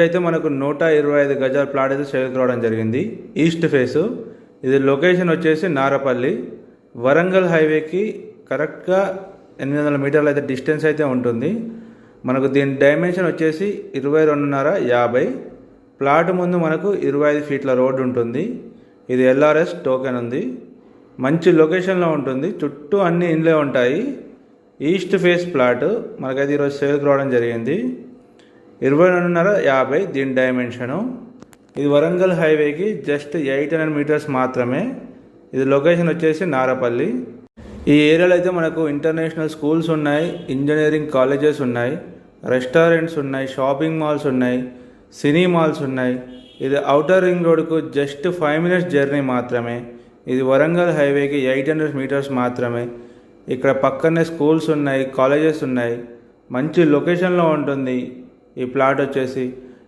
అయితే మనకు నూట ఇరవై ఐదు గజాల ప్లాట్ అయితే సేల్కి రావడం జరిగింది. ఈస్ట్ ఫేసు ఇది లొకేషన్ వచ్చేసి నారపల్లి. వరంగల్ హైవేకి కరెక్ట్గా ఎనిమిది వందల మీటర్లు అయితే డిస్టెన్స్ అయితే ఉంటుంది. మనకు దీని డైమెన్షన్ వచ్చేసి ఇరవై రెండున్నర యాభై. ప్లాట్ ముందు మనకు ఇరవై ఐదు ఫీట్ల రోడ్డు ఉంటుంది. ఇది ఎల్ఆర్ఎస్ టోకెన్ ఉంది. మంచి లొకేషన్లో ఉంటుంది. చుట్టూ అన్ని ఇండ్లే ఉంటాయి. ఈస్ట్ ఫేస్ ప్లాట్ మనకైతే ఈరోజు సేల్కి రావడం జరిగింది. ఇరవై రెండున్నర యాభై దీని డైమెన్షను. ఇది వరంగల్ హైవేకి జస్ట్ ఎయిట్ హండ్రెడ్ మీటర్స్ మాత్రమే. ఇది లొకేషన్ వచ్చేసి నారపల్లి. ఈ ఏరియాలో అయితే మనకు ఇంటర్నేషనల్ స్కూల్స్ ఉన్నాయి ఇంజనీరింగ్ కాలేజెస్ ఉన్నాయి రెస్టారెంట్స్ ఉన్నాయి షాపింగ్ మాల్స్ ఉన్నాయి సినీ మాల్స్ ఉన్నాయి. ఇది అవుటర్ రింగ్ రోడ్కు జస్ట్ ఫైవ్ మినిట్స్ జర్నీ మాత్రమే. ఇది వరంగల్ హైవేకి ఎయిట్ హండ్రెడ్ మీటర్స్ మాత్రమే. ఇక్కడ పక్కనే స్కూల్స్ ఉన్నాయి కాలేజెస్ ఉన్నాయి. మంచి లొకేషన్లో ఉంటుంది. ఈ ప్లాట్ వచ్చేసి